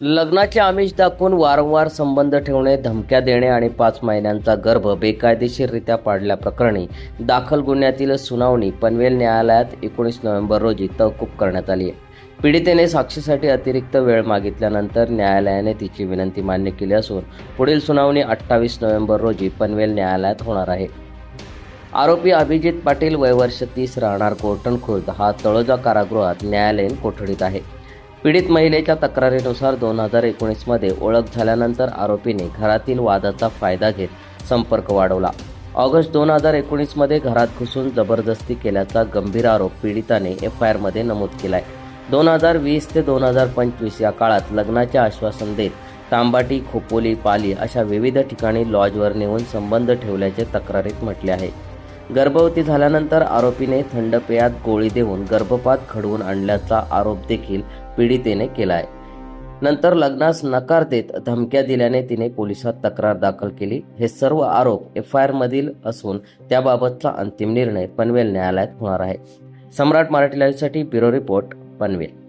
लग्नाचे आमिष दाखवून वारंवार संबंध ठेवणे धमक्या देणे आणि पाच महिन्यांचा गर्भ बेकायदेशीररित्या पाडल्याप्रकरणी दाखल गुन्ह्यातील सुनावणी पनवेल न्यायालयात एकोणीस नोव्हेंबर रोजी तहकूब करण्यात आली आहे. पीडितेने साक्षीसाठी अतिरिक्त वेळ मागितल्यानंतर न्यायालयाने तिची विनंती मान्य केली असून पुढील सुनावणी अठ्ठावीस नोव्हेंबर रोजी पनवेल न्यायालयात होणार आहे. आरोपी अभिजित पाटील वयवर्ष तीस राहणार कोर्टन खुर्द हा तळोजा कारागृहात न्यायालयीन कोठडीत आहे. पीडित महिलेच्या तक्रारीनुसार दोन हजार एकोणीसमध्ये ओळख झाल्यानंतर आरोपीने घरातील वादाचा फायदा घेत संपर्क वाढवला. ऑगस्ट दोन हजार एकोणीसमध्ये घरात घुसून जबरदस्ती केल्याचा गंभीर आरोप पीडिताने एफ आय आरमध्ये नमूद केलाय. दोन हजार वीस ते दोन हजार पंचवीस या काळात लग्नाचे आश्वासन देत तांबाटी खोपोली पाली अशा विविध ठिकाणी लॉजवर नेऊन संबंध ठेवल्याचे तक्रारीत म्हटले आहे. गर्भवती झाल्यानंतर आरोपीने थंड पेयात गोळी देऊन गर्भपात घडवून आणल्याचा आरोप देखील पीडितेने केला आहे नंतर लग्नास नकार देत धमक्या दिल्याने तिने पोलिसात तक्रार दाखल केली. हे सर्व आरोप एफ आय आरमधील असून त्याबाबतचा अंतिम निर्णय पनवेल न्यायालयात होणार आहे. सम्राट मराठी लाईव्हसाठी ब्युरो रिपोर्ट पनवेल.